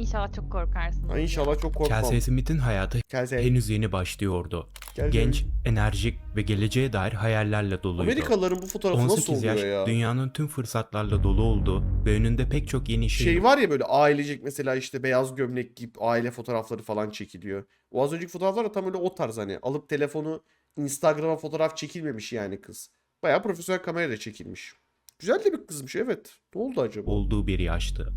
İnşallah çok korkarsınız. İnşallah çok korkmam. Kelsey Smith'in hayatı Kelsey. henüz yeni başlıyordu. Kelsey. Genç, enerjik ve geleceğe dair hayallerle doluydu. Amerikalıların bu fotoğrafı nasıl 18 oluyor yaş ya? dünyanın tüm fırsatlarla dolu oldu ve önünde pek çok yeni şey, Şey var ya böyle ailecek mesela işte beyaz gömlek giyip aile fotoğrafları falan çekiliyor. O az önceki fotoğraflar da tam öyle o tarz hani. Alıp telefonu Instagram'a fotoğraf çekilmemiş yani kız. Bayağı profesyonel kamerayla çekilmiş. Güzel de bir kızmış evet. Ne oldu acaba? olduğu bir yaştı.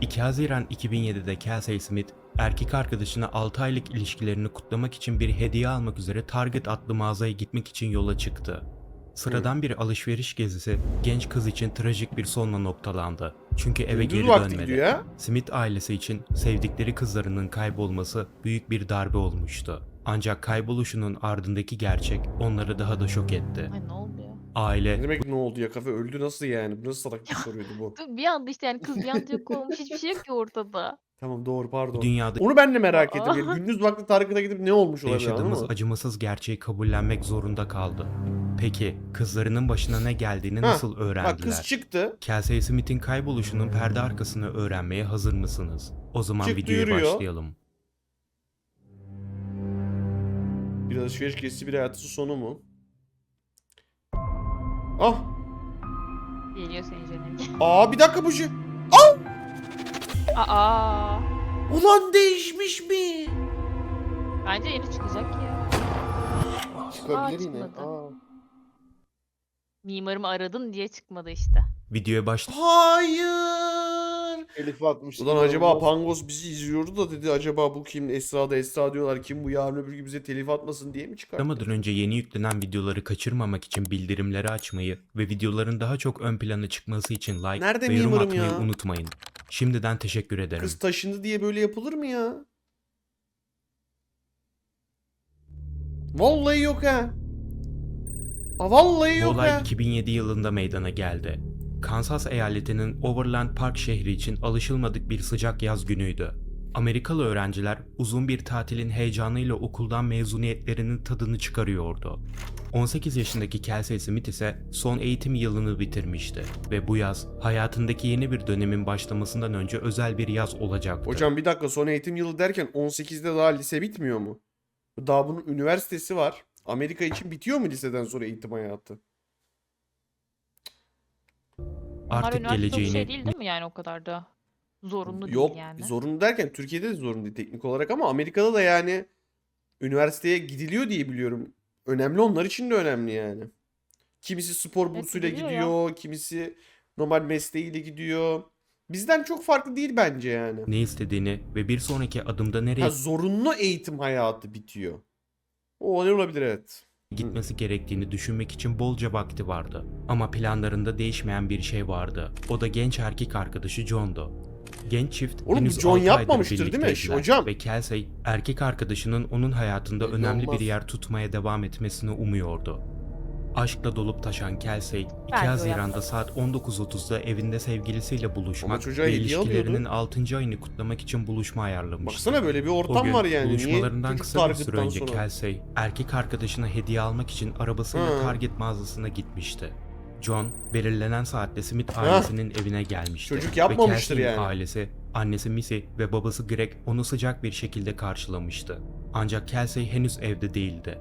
2 Haziran 2007'de Kelsey Smith, erkek arkadaşına 6 aylık ilişkilerini kutlamak için bir hediye almak üzere Target adlı mağazaya gitmek için yola çıktı. Sıradan bir alışveriş gezisi genç kız için trajik bir sonla noktalandı. Çünkü eve Gündüz geri vakti dönmedi. gidiyor ya. Smith ailesi için sevdikleri kızlarının kaybolması büyük bir darbe olmuştu. Ancak kayboluşunun ardındaki gerçek onları daha da şok etti. Ay ne oldu Aile Ne demek ne oldu ya kafe öldü nasıl yani? Bu nasıl salak bir soruydu bu? Bir anda işte yani kız bir anda yok olmuş hiçbir şey yok ki ortada. Tamam doğru pardon. dünyada Onu ben de merak Aa. ettim. Yani gündüz vakti Target'a gidip ne olmuş olabilir yaşadığımız mı? acımasız gerçeği kabullenmek zorunda kaldı. Peki kızlarının başına ne geldiğini Ha, nasıl Bak öğrendiler? kız çıktı. Kelsey Smith'in kayboluşunun perde arkasını öğrenmeye hazır mısınız? O zaman Çıktı, videoya yürüyor. başlayalım. Bir alışveriş gezisi bir hayatın sonu mu? Ah! Geliyor senin canın. Aa bir dakika bu şey. Aa. Ulan değişmiş mi? Bence yeni çıkacak ya. Çıkabilir Aa, yine. çıkmadı. Aa. Mimarımı aradın diye çıkmadı işte. Videoya baş Hayır. Elif'i atmış. Ulan acaba Pangos bizi izliyordu da dedi acaba bu kim? Esra da Esra diyorlar. Kim bu yarın öbür gün bize telif atmasın diye mi çıkarttı? başlamadan önce yeni yüklenen videoları kaçırmamak için bildirimleri açmayı ve videoların daha çok ön plana çıkması için like Nerede ve yorum atmayı ya? unutmayın. Şimdiden teşekkür ederim. Kız taşındı diye böyle yapılır mı ya? Vallahi yok ha. Aa, vallahi Bu yok olay ha. 2007 yılında meydana geldi. Kansas eyaletinin Overland Park şehri için alışılmadık bir sıcak yaz günüydü. Amerikalı öğrenciler uzun bir tatilin heyecanıyla okuldan mezuniyetlerinin tadını çıkarıyordu. 18 yaşındaki Kelsey Smith ise son eğitim yılını bitirmişti ve bu yaz hayatındaki yeni bir dönemin başlamasından önce özel bir yaz olacaktı. Hocam bir dakika son eğitim yılı derken 18'de daha lise bitmiyor mu? Daha bunun üniversitesi var. Amerika için bitiyor mu liseden sonra eğitim hayatı? Onlar artık üniversite geleceğini şey değil değil mi yani o kadar da? Zorunlu Yok değil yani. zorunlu derken Türkiye'de de zorunlu değil teknik olarak ama Amerika'da da yani üniversiteye gidiliyor diye biliyorum. Önemli onlar için de önemli yani. Kimisi spor Evet, bursuyla gidiliyor ya. gidiyor, kimisi normal mesleğiyle gidiyor. Bizden çok farklı değil bence yani. ne istediğini ve bir sonraki adımda nereye Ha, zorunlu eğitim hayatı bitiyor. O ne olabilir evet. Gitmesi gerektiğini düşünmek için bolca vakti vardı. Ama planlarında değişmeyen bir şey vardı. O da genç erkek arkadaşı John'du. Genç çift Oğlum henüz John altı aydır yapmamıştır değil mi? birlikteydiler Hocam. Ve Kelsey erkek arkadaşının onun hayatında önemli bir yer tutmaya devam etmesini umuyordu. Aşkla dolup taşan Kelsey, 2 Bence o Haziran'da saat 19.30'da evinde sevgilisiyle Ama buluşmak çocuğa ve hediye ilişkilerinin alıyordu. 6. ayını kutlamak için buluşma ayarlamıştı. baksana böyle bir O ortam gün var yani. Niye buluşmalarından çocuk kısa bir süre önce sonra? Kelsey erkek arkadaşına hediye almak için arabasıyla Hı. Target mağazasına gitmişti. John belirlenen saatte Smith ailesinin evine gelmişti. Çocuk Ve yapmamıştır Kelsey'in yani. ailesi, annesi Missy ve babası Greg onu sıcak bir şekilde karşılamıştı. Ancak Kelsey henüz evde değildi.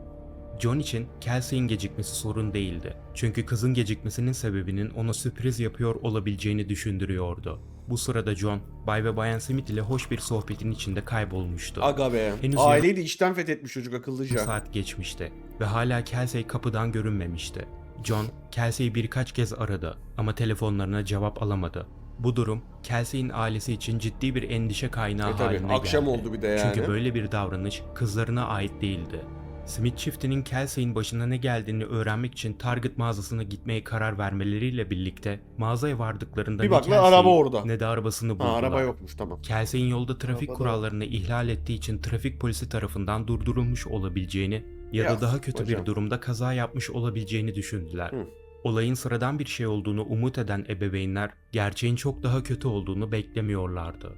John için Kelsey'in gecikmesi sorun değildi. Çünkü kızın gecikmesinin sebebinin ona sürpriz yapıyor olabileceğini düşündürüyordu. Bu sırada John, Bay ve Bayan Smith ile hoş bir sohbetin içinde kaybolmuştu. Aga be. Henüz Aileyi de işten fethetmiş çocuk akıllıca. saat geçmişti ve hala Kelsey kapıdan görünmemişti. John, Kelsey'i birkaç kez aradı ama telefonlarına cevap alamadı. Bu durum Kelsey'in ailesi için ciddi bir endişe kaynağı E tabii, haline akşam geldi. oldu bir de yani. Çünkü böyle bir davranış kızlarına ait değildi. Smith çiftinin Kelsey'in başına ne geldiğini öğrenmek için Target mağazasına gitmeye karar vermeleriyle birlikte mağazaya vardıklarında Bir ne bakla Kelsey'i araba orada. ne de arabasını Ha, buldular. araba yokmuş tamam. Kelsey'in yolda trafik Arabada- kurallarını ihlal ettiği için trafik polisi tarafından durdurulmuş olabileceğini ya da daha kötü hocam. bir durumda kaza yapmış olabileceğini düşündüler. Hı. Olayın sıradan bir şey olduğunu umut eden ebeveynler gerçeğin çok daha kötü olduğunu beklemiyorlardı.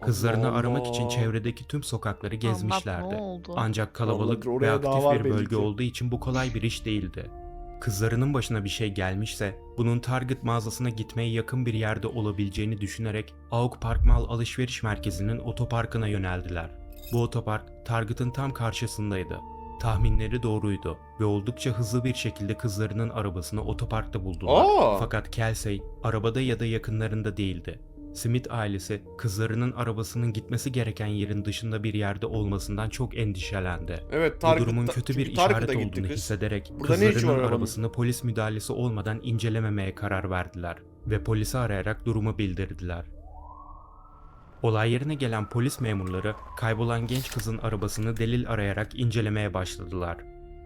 Kızlarını Allah aramak için Allah. çevredeki tüm sokakları gezmişlerdi. oldu? Ancak kalabalık Vallahi oraya ve aktif bir belli bölge ki. olduğu için bu kolay bir iş değildi. Kızlarının başına bir şey gelmişse bunun Target mağazasına gitmeye yakın bir yerde olabileceğini düşünerek Auk Park Mall alışveriş merkezinin otoparkına yöneldiler. Bu otopark Target'ın tam karşısındaydı. Tahminleri doğruydu ve oldukça hızlı bir şekilde kızlarının arabasını otoparkta buldular. Aa! Fakat Kelsey arabada ya da yakınlarında değildi. Smith ailesi kızlarının arabasının gitmesi gereken yerin dışında bir yerde olmasından çok endişelendi. Evet Bu Target'ta, durumun kötü bir işaret olduğunu kız. hissederek Burada kızlarının arabasını polis müdahalesi olmadan incelememeye karar verdiler ve polisi arayarak durumu bildirdiler. Olay yerine gelen polis memurları kaybolan genç kızın arabasını delil arayarak incelemeye başladılar.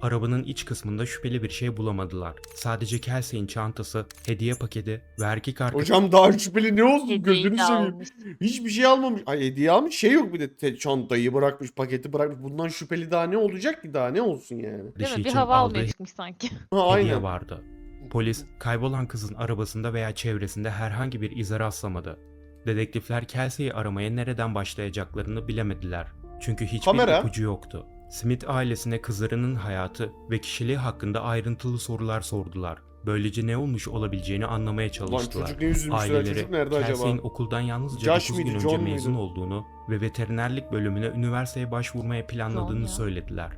Arabanın iç kısmında şüpheli bir şey bulamadılar. Sadece Kelsey'in çantası, hediye paketi ve erkek arkadaşı Hocam daha şüpheli ne olsun gözünü seveyim. Hiçbir şey almamış. Ay hediye almış şey yok bir de te- çantayı bırakmış paketi bırakmış. Bundan şüpheli daha ne olacak ki daha ne olsun yani. Değil mi? Bir için hava almaya çıkmış sanki. Ha hediye aynen. vardı. Polis kaybolan kızın arabasında veya çevresinde herhangi bir ize rastlamadı. Dedektifler Kelsey'i aramaya nereden başlayacaklarını bilemediler. Çünkü hiçbir Kamera. ipucu yoktu. Smith ailesine kızlarının hayatı ve kişiliği hakkında ayrıntılı sorular sordular. Böylece ne olmuş olabileceğini anlamaya Lan çalıştılar. çocuk ne Aileleri çocuk nerede Kelsey'in acaba? okuldan yalnızca Josh 9 mıydı, gün John önce mezun muydu? olduğunu ve veterinerlik bölümüne üniversiteye başvurmaya planladığını söylediler.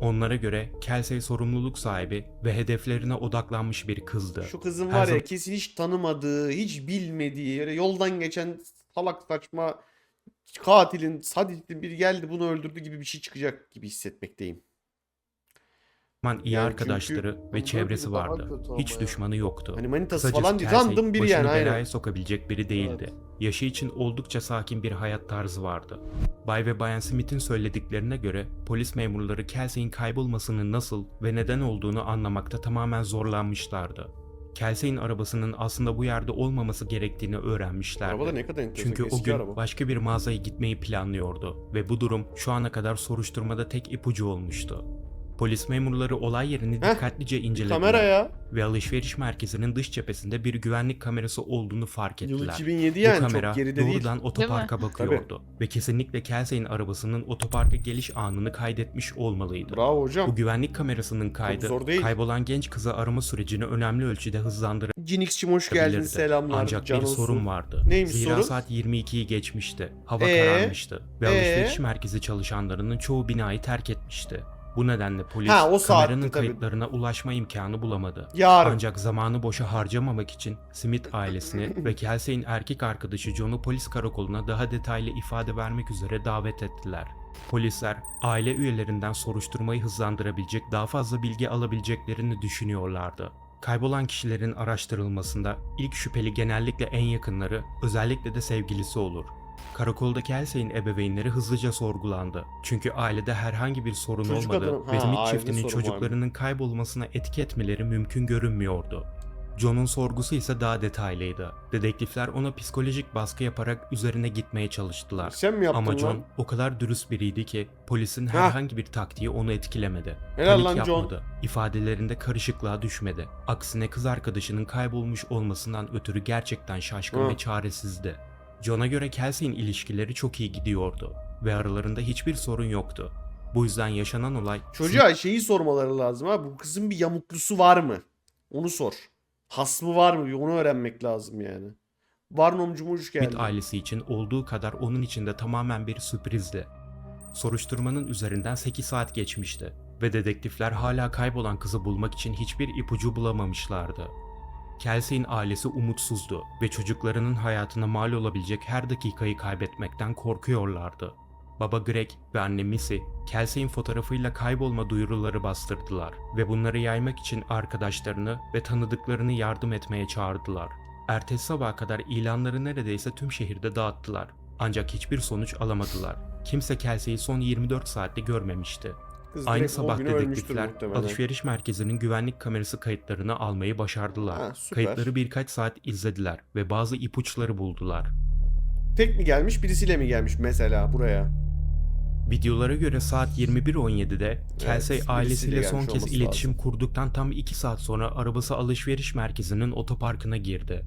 Onlara göre Kelsey sorumluluk sahibi ve hedeflerine odaklanmış bir kızdı. Şu kızın Her var ya zaman- kesin hiç tanımadığı, hiç bilmediği, öyle yoldan geçen salak saçma katilin, sadistin biri geldi bunu öldürdü gibi bir şey çıkacak gibi hissetmekteyim. Zaman iyi Yani arkadaşları çünkü ve çevresi daha vardı. kötü ama Hiç ya. düşmanı yoktu. Hani manitası Kısacası falan değil. Kelsey Random biri başını yani belaya aynen. sokabilecek biri değildi. Evet. Yaşı için oldukça sakin bir hayat tarzı vardı. Bay ve Bayan Smith'in söylediklerine göre polis memurları Kelsey'in kaybolmasının nasıl ve neden olduğunu anlamakta tamamen zorlanmışlardı. Kelsey'in arabasının aslında bu yerde olmaması gerektiğini öğrenmişlerdi. Araba da ne kadar enteresan. Çünkü o gün araba. başka bir mağazaya gitmeyi planlıyordu ve bu durum şu ana kadar soruşturmada tek ipucu olmuştu. Polis memurları olay yerini Heh, dikkatlice incelediler Kamera ya. ve alışveriş merkezinin dış cephesinde bir güvenlik kamerası olduğunu fark Yıl ettiler. 2007 Bu yani kamera çok geride değil. doğrudan otoparka bakıyordu ve kesinlikle Kelsey'in arabasının otoparka geliş anını kaydetmiş olmalıydı. Bravo hocam. Bu güvenlik kamerasının kaydı zor değil. kaybolan genç kızı arama sürecini önemli ölçüde hızlandırabilirdi. Cinix'cim hoş geldin. Selamlar. Ancak bir Su. sorun vardı. Neymiş Zira sorun? saat 22'yi geçmişti. Hava Ee? kararmıştı ve Ee? alışveriş merkezi çalışanlarının çoğu binayı terk etmişti. Bu nedenle polis Ha, o kameranın tabii. kayıtlarına ulaşma imkanı bulamadı. Yarın. Ancak zamanı boşa harcamamak için Smith ailesini ve Kelsey'in erkek arkadaşı John'u polis karakoluna daha detaylı ifade vermek üzere davet ettiler. Polisler aile üyelerinden soruşturmayı hızlandırabilecek daha fazla bilgi alabileceklerini düşünüyorlardı. Kaybolan kişilerin araştırılmasında ilk şüpheli genellikle en yakınları, özellikle de sevgilisi olur. Karakolda Kelsey'in ebeveynleri hızlıca sorgulandı. Çünkü ailede herhangi bir sorun Çocuk olmadı ve Ha, Smith çiftinin çocuklarının kaybolmasına etki etmeleri mümkün görünmüyordu. John'un sorgusu ise daha detaylıydı. Dedektifler ona psikolojik baskı yaparak üzerine gitmeye çalıştılar. Sen mi yaptın Ama John lan? o kadar dürüst biriydi ki polisin Heh. herhangi bir taktiği onu etkilemedi. Helal Panik lan John. yapmadı. İfadelerinde karışıklığa düşmedi. Aksine kız arkadaşının kaybolmuş olmasından ötürü gerçekten şaşkın Hı. ve çaresizdi. John'a göre Kelsey'in ilişkileri çok iyi gidiyordu ve aralarında hiçbir sorun yoktu. Bu yüzden yaşanan olay Çocuğa şeyi sormaları lazım ha. Bu kızın bir yamuklusu var mı? Onu sor. Hasmı var mı? Bir onu öğrenmek lazım yani. Barnomcum hoş geldin. Smith ailesi için olduğu kadar onun için de tamamen bir sürprizdi. Soruşturmanın üzerinden 8 saat geçmişti ve dedektifler hala kaybolan kızı bulmak için hiçbir ipucu bulamamışlardı. Kelsey'in ailesi umutsuzdu ve çocuklarının hayatına mal olabilecek her dakikayı kaybetmekten korkuyorlardı. Baba Greg ve anne Missy, Kelsey'in fotoğrafıyla kaybolma duyuruları bastırdılar ve bunları yaymak için arkadaşlarını ve tanıdıklarını yardım etmeye çağırdılar. Ertesi sabaha kadar ilanları neredeyse tüm şehirde dağıttılar. Ancak hiçbir sonuç alamadılar. Kimse Kelsey'i son 24 saatte görmemişti. Kız Aynı sabah dedektifler alışveriş merkezinin güvenlik kamerası kayıtlarını almayı başardılar. Ha, süper. Kayıtları birkaç saat izlediler ve bazı ipuçları buldular. Tek mi gelmiş birisiyle mi gelmiş mesela buraya? Videolara göre saat 21.17'de Kelsey ailesiyle son kez iletişim lazım. kurduktan tam 2 saat sonra arabası alışveriş merkezinin otoparkına girdi.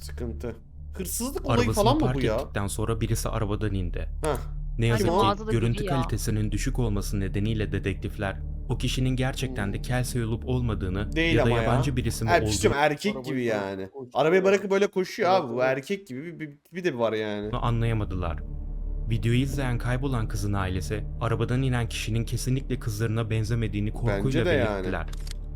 Sıkıntı. Hırsızlık olayı Arabasını falan mı park bu ya? ettikten sonra birisi arabadan indi. Heh. Ne yazık o? ki görüntü biri ya. kalitesinin düşük olması nedeniyle dedektifler o kişinin gerçekten de Kelsey olup olmadığını Değil ya da ama ya. yabancı birisi mi söyleyeyim, olduğunu erkek Arabayı gibi bırak- yani. Arabayı bırakıp böyle koşuyor abi. Bu erkek gibi bir, bir, bir de var yani. anlayamadılar. Videoyu izleyen kaybolan kızın ailesi arabadan inen kişinin kesinlikle kızlarına benzemediğini korkuyla Bence de yani. belirttiler.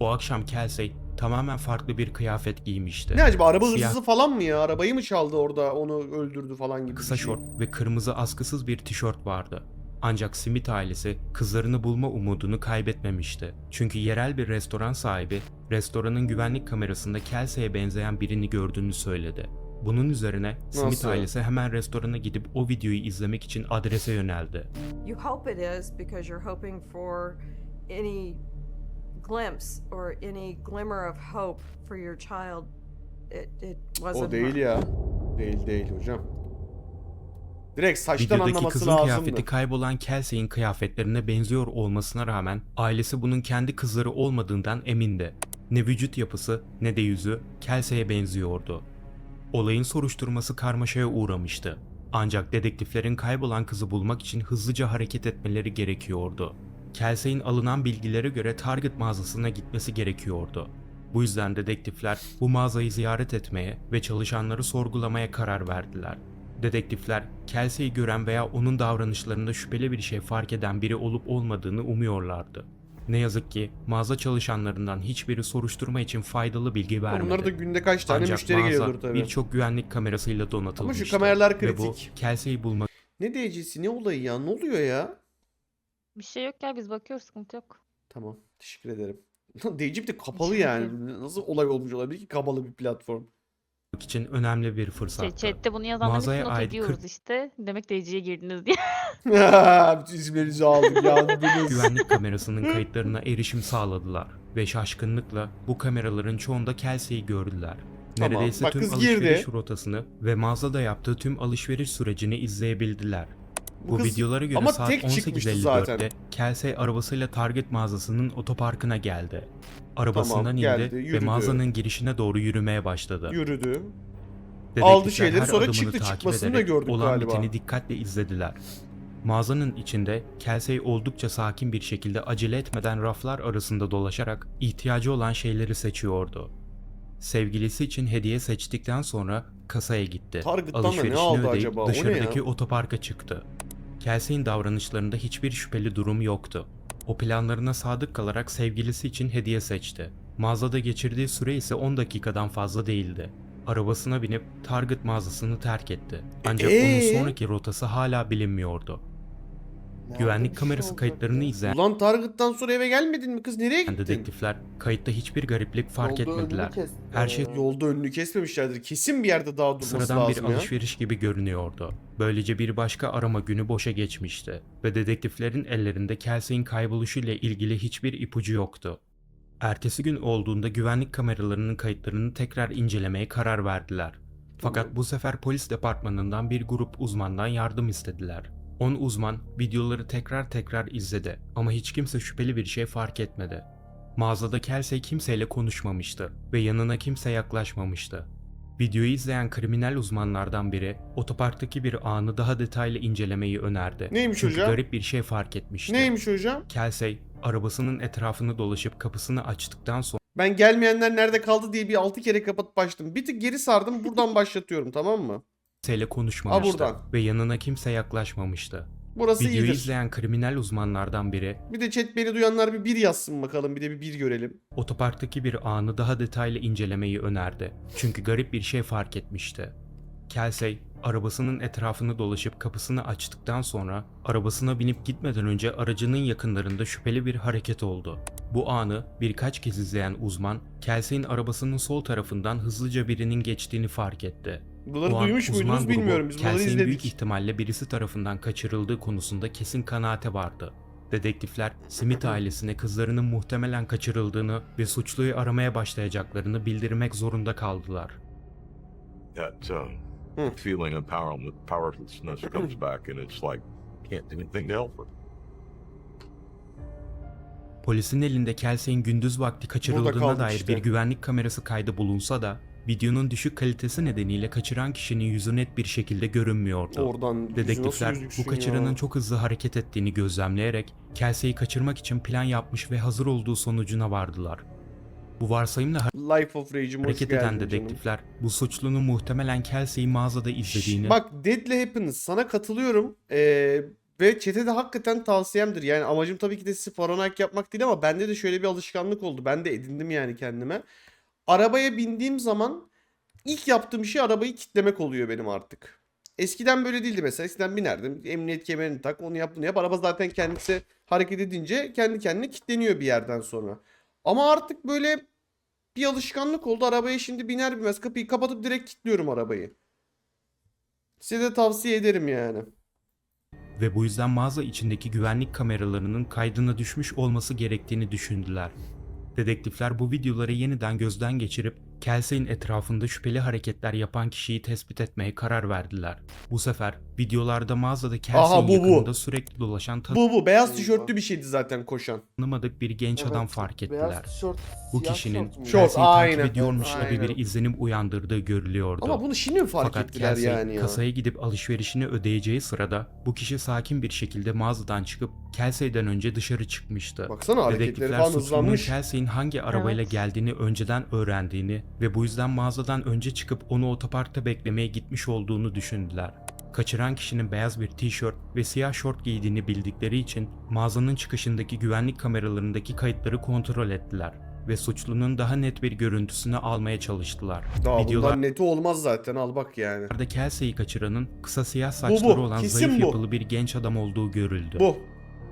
O akşam Kelsey tamamen farklı bir kıyafet giymişti. Ne acaba araba Siyah- hırsızı falan mı ya? Arabayı mı çaldı orada onu öldürdü falan gibi Kısa bir şey. şort ve kırmızı askısız bir tişört vardı. Ancak Smith ailesi kızlarını bulma umudunu kaybetmemişti. Çünkü yerel bir restoran sahibi restoranın güvenlik kamerasında Kelsey'e benzeyen birini gördüğünü söyledi. Bunun üzerine Smith Nasıl? ailesi hemen restorana gidip o videoyu izlemek için adrese yöneldi. You hope it is because you're hoping for any glimpse or any glimmer of hope for your child. It, it wasn't. O değil her. ya. Değil değil hocam. Direkt saçtan Videodaki anlaması kızın lazımdı. kıyafeti kaybolan Kelsey'in kıyafetlerine benziyor olmasına rağmen ailesi bunun kendi kızları olmadığından emindi. Ne vücut yapısı ne de yüzü Kelsey'e benziyordu. Olayın soruşturması karmaşaya uğramıştı. Ancak dedektiflerin kaybolan kızı bulmak için hızlıca hareket etmeleri gerekiyordu. Kelsey'in alınan bilgilere göre Target mağazasına gitmesi gerekiyordu. Bu yüzden dedektifler bu mağazayı ziyaret etmeye ve çalışanları sorgulamaya karar verdiler. Dedektifler Kelsey'i gören veya onun davranışlarında şüpheli bir şey fark eden biri olup olmadığını umuyorlardı. Ne yazık ki mağaza çalışanlarından hiçbiri soruşturma için faydalı bilgi vermedi. Bunlara da günde kaç tane Ancak müşteri mağaza geliyordur tabii. birçok güvenlik kamerasıyla donatılmıştı. kameralar Ve bu kritik. Kelsey'i bulmak Ne DC'si ne olayı ya? Ne oluyor ya? Bir şey yok ya biz bakıyoruz sıkıntı yok. Tamam. Teşekkür ederim. Bir de kapalı yani. Nasıl olay olmuş olabilir ki kapalı bir platform? için önemli bir Şey, fırsattı. chatte bunu yazanların Mağazaya hepsini not ediyoruz 40 işte. Demek DC'ye girdiniz diye. Bütün isimlerinizi aldık yandınız. Güvenlik kamerasının kayıtlarına erişim sağladılar ve şaşkınlıkla bu kameraların çoğunda Kelsey'i gördüler. Tamam, Neredeyse bak tüm alışveriş girdi. rotasını ve mağazada yaptığı tüm alışveriş sürecini izleyebildiler. Bu Bu kız- videolara göre ama saat tek çıkmıştı zaten. 18.54'te Kelsey arabasıyla Target mağazasının otoparkına geldi. Arabasından Tamam, indi geldi, ve yürüdü. mağazanın girişine doğru yürümeye başladı. Yürüdü. Dedektifler aldı şeyleri, her sonra adımını çıktı, takip çıkmasını da ederek gördük olan galiba. biteni dikkatle izlediler. Mağazanın içinde Kelsey oldukça sakin bir şekilde acele etmeden raflar arasında dolaşarak ihtiyacı olan şeyleri seçiyordu. Sevgilisi için hediye seçtikten sonra kasaya gitti. Target'tan da ne aldı acaba? O ne dışarıdaki ya? otoparka çıktı. Kelsey'in davranışlarında hiçbir şüpheli durum yoktu. O planlarına sadık kalarak sevgilisi için hediye seçti. Mağazada geçirdiği süre ise 10 dakikadan fazla değildi. Arabasına binip Target mağazasını terk etti. Ancak Ee? onun sonraki rotası hala bilinmiyordu. Güvenlik kamerası kayıtlarını izleyen Ulan Target'tan sonra eve gelmedin mi kız? Nereye gittin? dedektifler kayıtta hiçbir gariplik fark etmediler. Her şey Yolda önünü kesmemişlerdir. Kesin bir yerde daha durması Sıradan bir lazım ya. alışveriş gibi görünüyordu. Böylece bir başka arama günü boşa geçmişti ve dedektiflerin ellerinde Kelsey'in kayboluşuyla ilgili hiçbir ipucu yoktu. Ertesi gün olduğunda güvenlik kameralarının kayıtlarını tekrar incelemeye karar verdiler. Fakat bu sefer polis departmanından bir grup uzmandan yardım istediler. 10 uzman videoları tekrar tekrar izledi ama hiç kimse şüpheli bir şey fark etmedi. Mağazada Kelsey kimseyle konuşmamıştı ve yanına kimse yaklaşmamıştı. Videoyu izleyen kriminal uzmanlardan biri otoparktaki bir anı daha detaylı incelemeyi önerdi. Neymiş Çünkü hocam? garip bir şey fark etmişti. Neymiş hocam? Kelsey arabasının etrafını dolaşıp kapısını açtıktan sonra Ben gelmeyenler nerede kaldı diye bir altı kere kapatıp başladım. Bir tık geri sardım buradan başlatıyorum tamam mı? kimseyle konuşmamıştı buradan. ve yanına kimse yaklaşmamıştı. Burası Videoyu iyidir. izleyen kriminal uzmanlardan biri Bir de chat beni duyanlar bir bir yazsın bakalım. Bir de bir bir görelim. otoparktaki bir anı daha detaylı incelemeyi önerdi. Çünkü garip bir şey fark etmişti. Kelsey arabasının etrafını dolaşıp kapısını açtıktan sonra arabasına binip gitmeden önce aracının yakınlarında şüpheli bir hareket oldu. Bu anı birkaç kez izleyen uzman Kelsey'in arabasının sol tarafından hızlıca birinin geçtiğini fark etti. Buraları O an duymuş uzman muydunuz grubu bilmiyorum. Biz buraları Kelsey'in büyük izledik. ihtimalle birisi tarafından kaçırıldığı konusunda kesin kanaate vardı. Dedektifler Smith ailesine kızlarının muhtemelen kaçırıldığını ve suçluyu aramaya başlayacaklarını bildirmek zorunda kaldılar. that uh, feeling of power- powerlessness comes back, and it's like can't do anything to help her. Polisin elinde Kelsey'in gündüz vakti kaçırıldığına dair işte. bir güvenlik kamerası kaydı bulunsa da Videonun düşük kalitesi nedeniyle kaçıran kişinin yüzü net bir şekilde görünmüyordu. Oradan Dedektifler bu kaçıranın ya? çok hızlı hareket ettiğini gözlemleyerek Kelsey'i kaçırmak için plan yapmış ve hazır olduğu sonucuna vardılar. Bu varsayımla Life of Rage'im hareket eden canım. dedektifler bu suçlunun muhtemelen Kelsey'i mağazada izlediğini Bak Deadly Happiness sana katılıyorum. Ee, ve çete de hakikaten tavsiyemdir. Yani amacım tabii ki de sizi paranoyak yapmak değil ama bende de şöyle bir alışkanlık oldu. Ben de edindim yani kendime. Arabaya bindiğim zaman ilk yaptığım şey arabayı kitlemek oluyor benim artık. Eskiden böyle değildi mesela. Eskiden binerdim. Emniyet kemerini tak, onu yap, bunu yap. Araba zaten kendisi hareket edince kendi kendine kilitleniyor bir yerden sonra. Ama artık böyle bir alışkanlık oldu. Arabaya şimdi biner binmez kapıyı kapatıp direkt kilitliyorum arabayı. Size de tavsiye ederim yani. ve bu yüzden mağaza içindeki güvenlik kameralarının kaydına düşmüş olması gerektiğini düşündüler. Dedektifler bu videoları yeniden gözden geçirip Kelsey'in etrafında şüpheli hareketler yapan kişiyi tespit etmeye karar verdiler. Bu sefer videolarda mağazada Kelsey'in bu, bu. yakınında sürekli dolaşan Bu bu beyaz tişörtlü bir şeydi zaten koşan. tanımadık bir genç adam Evet, fark ettiler. Beyaz tişört, Bu siyah kişinin? Şort, Kelsey'i takip aynen. ediyormuş gibi Aynen. bir izlenim uyandırdığı görülüyordu. Ama bunu şimdi mi fark Fakat ettiler Kelsey yani ya? kasaya gidip alışverişini ödeyeceği sırada bu kişi sakin bir şekilde mağazadan çıkıp Kelsey'den önce dışarı çıkmıştı. Baksana hareketleri Dedektifler falan suçlunun hızlanmış. Kelsey'in hangi arabayla Evet. geldiğini önceden öğrendiğini ve bu yüzden mağazadan önce çıkıp onu otoparkta beklemeye gitmiş olduğunu düşündüler. Kaçıran kişinin beyaz bir tişört ve siyah şort giydiğini bildikleri için mağazanın çıkışındaki güvenlik kameralarındaki kayıtları kontrol ettiler ve suçlunun daha net bir görüntüsünü almaya çalıştılar. Daha Videolar bundan neti olmaz zaten al bak yani. Kelsey'i kaçıranın kısa siyah bu. saçları olan Kesin zayıf bu. yapılı bir genç adam olduğu görüldü. Bu.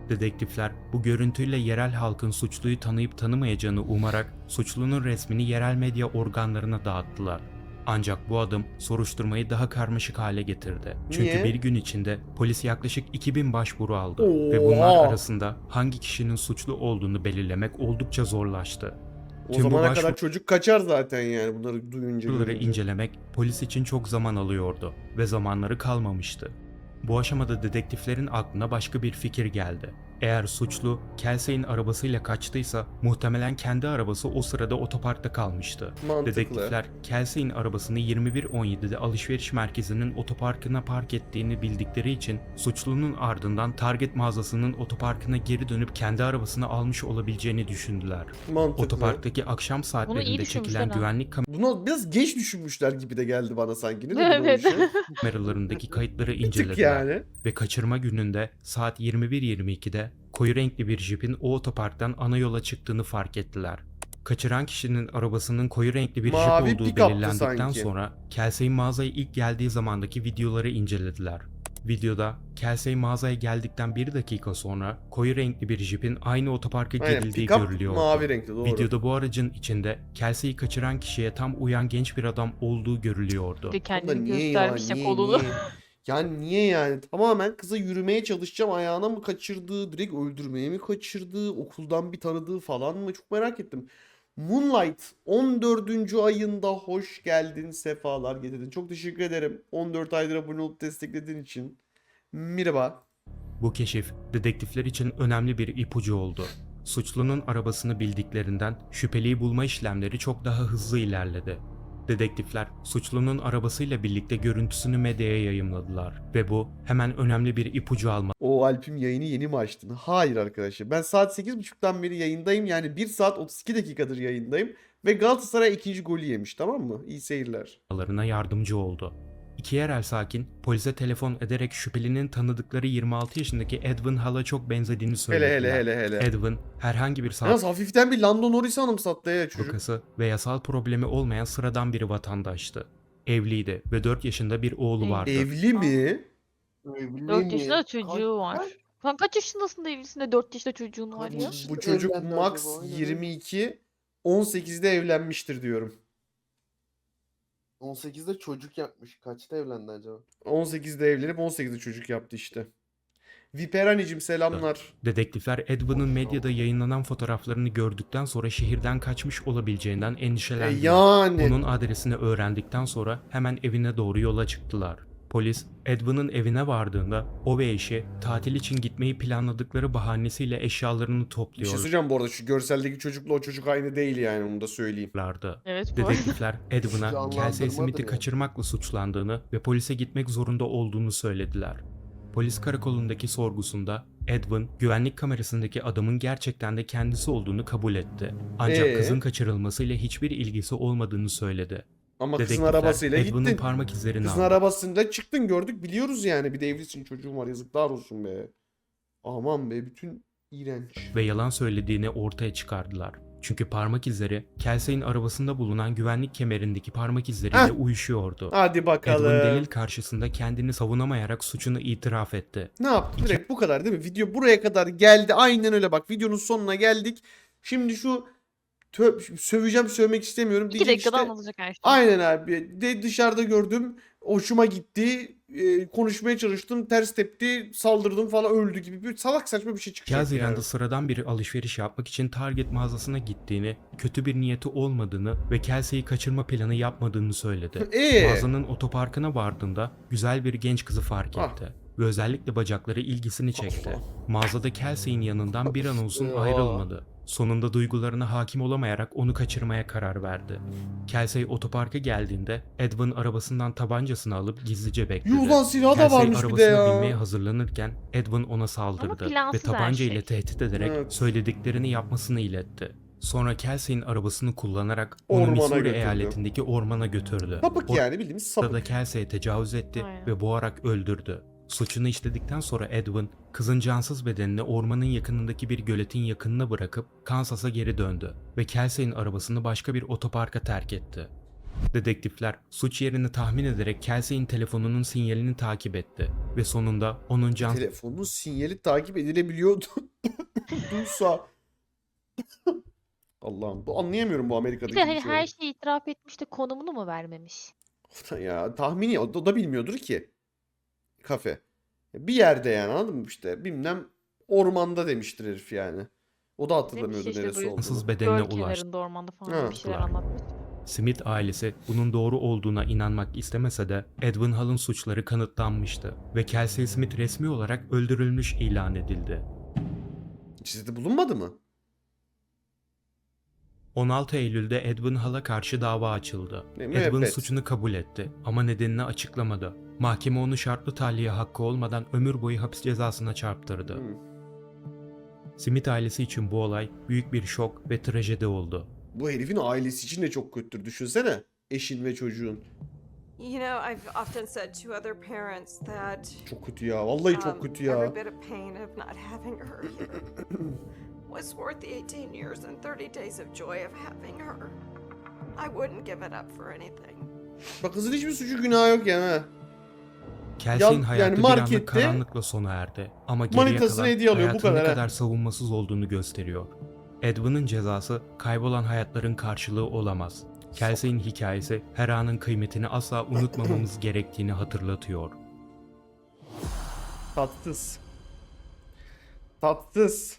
Dedektifler bu görüntüyle yerel halkın suçluyu tanıyıp tanımayacağını umarak suçlunun resmini yerel medya organlarına dağıttılar. Ancak bu adım soruşturmayı daha karmaşık hale getirdi. Çünkü Niye? bir gün içinde polis yaklaşık 2000 başvuru aldı Oo. ve bunlar arasında hangi kişinin suçlu olduğunu belirlemek oldukça zorlaştı. O Tüm bu zamana başvuru- kadar çocuk kaçar zaten yani bunları duyunca. Bunları incelemek polis için çok zaman alıyordu ve zamanları kalmamıştı. Bu aşamada dedektiflerin aklına başka bir fikir geldi. Eğer suçlu Kelsey'in arabasıyla kaçtıysa muhtemelen kendi arabası o sırada otoparkta kalmıştı. Mantıklı. Dedektifler Kelsey'in arabasını 21.17'de alışveriş merkezinin otoparkına park ettiğini bildikleri için suçlunun ardından Target mağazasının otoparkına geri dönüp kendi arabasını almış olabileceğini düşündüler. Mantıklı. Otoparktaki akşam saatlerinde çekilen ha. güvenlik Bunu biraz geç düşünmüşler gibi de geldi bana sanki. Ne Evet. kameralarındaki kayıtları incelediler yani. ve kaçırma gününde saat 21.22'de koyu renkli bir jipin o otoparktan ana yola çıktığını fark ettiler. Kaçıran kişinin arabasının koyu renkli bir Mavi jip olduğu belirlendikten sanki. sonra Kelsey mağazaya ilk geldiği zamandaki videoları incelediler. Videoda Kelsey mağazaya geldikten bir dakika sonra koyu renkli bir jipin aynı otoparka Aynen girildiği mavi renkli doğru. Videoda bu aracın içinde Kelsey'i kaçıran kişiye tam uyan genç bir adam olduğu görülüyordu. Kendini niye göstermiş ya, kolunu. Yani niye yani? Tamamen kıza yürümeye çalışacağım ayağına mı kaçırdığı, direkt öldürmeye mi kaçırdığı, okuldan bir tanıdığı falan mı? Çok merak ettim. Moonlight 14. ayında hoş geldin, sefalar getirdin. Çok teşekkür ederim. 14 aydır abone olup desteklediğin için. Merhaba. Bu keşif dedektifler için önemli bir ipucu oldu. Suçlunun arabasını bildiklerinden şüpheliyi bulma işlemleri çok daha hızlı ilerledi. Dedektifler suçlunun arabasıyla birlikte görüntüsünü medyaya yayımladılar ve bu hemen önemli bir ipucu alma O Alp'im yayını yeni mi açtın? Hayır arkadaşlar. Ben saat 8.30'dan beri yayındayım. Yani 1 saat 32 dakikadır yayındayım. Ve Galatasaray ikinci golü yemiş tamam mı? İyi seyirler. almalarına yardımcı oldu. İki yerel sakin polise telefon ederek şüphelinin tanıdıkları 26 yaşındaki Edwin Hall'a çok benzediğini Hele söylediler. hele hele hele. Edwin herhangi bir Yalnız hafiften bir Lando Norris'i anımsattı ya çocuk. Sabıkası ve yasal problemi olmayan sıradan bir vatandaştı. Evliydi ve 4 yaşında bir oğlu Hı. vardı. Evli mi? Evli 4 mi? yaşında Kaç- çocuğu var. Sen kaç yaşındasın da evlisin de 4 yaşında çocuğun var ya? Bu Evlendi çocuk acaba, max aynen. 22 18'de evlenmiştir diyorum. 18'de çocuk yapmış. Kaçta evlendi acaba? 18'de evlenip 18'de çocuk yaptı işte. Viper anneciğim selamlar. Dedektifler Edwin'in medyada yayınlanan fotoğraflarını gördükten sonra şehirden kaçmış olabileceğinden E endişelendiler. yani. Onun adresini öğrendikten sonra hemen evine doğru yola çıktılar. Polis, Edwin'in evine vardığında o ve eşi tatil için gitmeyi planladıkları bahanesiyle eşyalarını Bir şey topluyorlardı. söyleyeceğim bu arada şu görseldeki çocukla o çocuk aynı değil yani onu da söyleyeyim. Evet bu arada. Dedektifler Edwin'a Canlandırmadır Kelsey Smith'i ya. kaçırmakla suçlandığını ve polise gitmek zorunda olduğunu söylediler. Polis karakolundaki sorgusunda Edwin güvenlik kamerasındaki adamın gerçekten de kendisi olduğunu kabul etti. Ancak Ee? kızın kaçırılmasıyla hiçbir ilgisi olmadığını söyledi. Ama kızın Dedektifler arabasıyla Edwin'in gittin. parmak izlerini Kızın aldı. arabasında çıktın gördük biliyoruz yani. Bir de evlisin çocuğun var yazıklar olsun be. Aman be bütün iğrenç. ve yalan söylediğini ortaya çıkardılar. Çünkü parmak izleri Kelsey'in arabasında bulunan güvenlik kemerindeki parmak izleriyle Heh. uyuşuyordu. Hadi bakalım. Edwin delil karşısında kendini savunamayarak suçunu itiraf etti. Ne yaptı? Direkt bu kadar değil mi? Video buraya kadar geldi. Aynen öyle bak. Videonun sonuna geldik. Şimdi şu tö- söveceğim sövmek istemiyorum. İki dakikada işte, anlatacak her şey. Aynen abi. De dışarıda gördüm. Hoşuma gitti. Ee, konuşmaya çalıştım. Ters tepti. Saldırdım falan öldü gibi bir salak saçma bir şey çıkacak Haziran'da yani. sıradan bir alışveriş yapmak için Target mağazasına gittiğini, kötü bir niyeti olmadığını ve Kelsey'i kaçırma planı yapmadığını söyledi. Ee, Mağazanın otoparkına vardığında güzel bir genç kızı fark Ah. Ve özellikle bacakları ilgisini çekti. Mağazada Kelsey'in yanından bir an olsun ayrılmadı. Sonunda duygularına hakim olamayarak onu kaçırmaya karar verdi. Kelsey otoparka geldiğinde Edwin arabasından tabancasını alıp gizlice bekledi. Yuh lan silahı da Kelsey varmış bir de arabasına ya. binmeye hazırlanırken Edwin ona saldırdı ve plansız her tabanca ile şey. tehdit ederek Evet. söylediklerini yapmasını iletti. Sonra Kelsey'in arabasını kullanarak onu Ormana Missouri götürdü. eyaletindeki ormana götürdü. Sapık yani bildiğimiz sapık. Orada Kelsey'e tecavüz etti Aynen. ve boğarak öldürdü. Suçunu işledikten sonra Edwin, kızın cansız bedenini ormanın yakınındaki bir göletin yakınına bırakıp Kansas'a geri döndü ve Kelsey'in arabasını başka bir otoparka terk etti. Dedektifler suç yerini tahmin ederek Kelsey'in telefonunun sinyalini takip etti ve sonunda onun can Telefonun sinyali takip edilebiliyordu. Duysa. Allah'ım bu anlayamıyorum bu Bir Amerika'daki de hani bir şey. her şeyi itiraf etmiş de konumunu mu vermemiş? Ya tahmini o, o da bilmiyordur ki. Kafe. Bir yerde yani anladın mı işte bilmem ormanda demiştir herif yani. O da hatırlamıyordu işte neresi böyle- olduğunu. cansız bedenine Göl kenarında ormanda falan Ha. bir şeyler anlatmış. Smith ailesi bunun doğru olduğuna inanmak istemese de Edwin Hall'ın suçları kanıtlanmıştı ve Kelsey Smith resmi olarak öldürülmüş ilan edildi. Cesedi bulunmadı mı? 16 Eylül'de Edwin Hall'a karşı dava açıldı. Edwin suçunu kabul etti ama nedenini açıklamadı. Mahkeme onu şartlı tahliye hakkı olmadan ömür boyu hapis cezasına çarptırdı. Hı. Smith ailesi için bu olay büyük bir şok ve trajedi oldu. Bu herifin ailesi için de çok kötüdür. Düşünsene. Eşin ve çocuğun. You know, I've often said to other parents that Çok kötü ya. Vallahi çok um, kötü ya. every bit of pain of not having her here was worth the 18 years and 30 days of joy of having her. I wouldn't give it up for anything. Bak kızın hiçbir suçu günahı yok yani. ha. Kelsey'in yani hayatı bir markette anda karanlıkla sona erdi. Ama geriye kalan hediye alıyor, bu kadar, ne kadar savunmasız olduğunu gösteriyor. Edwin'in cezası kaybolan hayatların karşılığı olamaz. Kelsey'in hikayesi her anın kıymetini asla unutmamamız gerektiğini hatırlatıyor. Tatsız. Tatsız.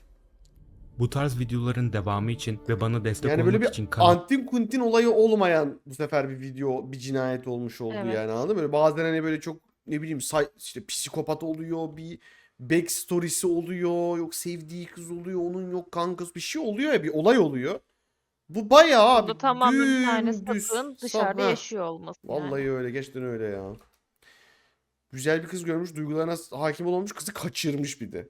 Bu tarz videoların devamı için ve bana destek Yani olmak böyle için bir kanal antin kuntin olayı olmayan bu sefer bir video bir cinayet olmuş oldu Evet. yani anladın mı? Böyle bazen hani böyle çok ne bileyim işte psikopat oluyor bir backstory'si oluyor yok sevdiği kız oluyor onun yok kankası bir şey oluyor ya bir olay oluyor. Bu bayağı abi Burada tamamen bir tane sapığın sap- dışarıda Heh. yaşıyor olması. yani. Vallahi öyle gerçekten öyle ya. Güzel bir kız görmüş duygularına hakim olmamış kızı kaçırmış bir de.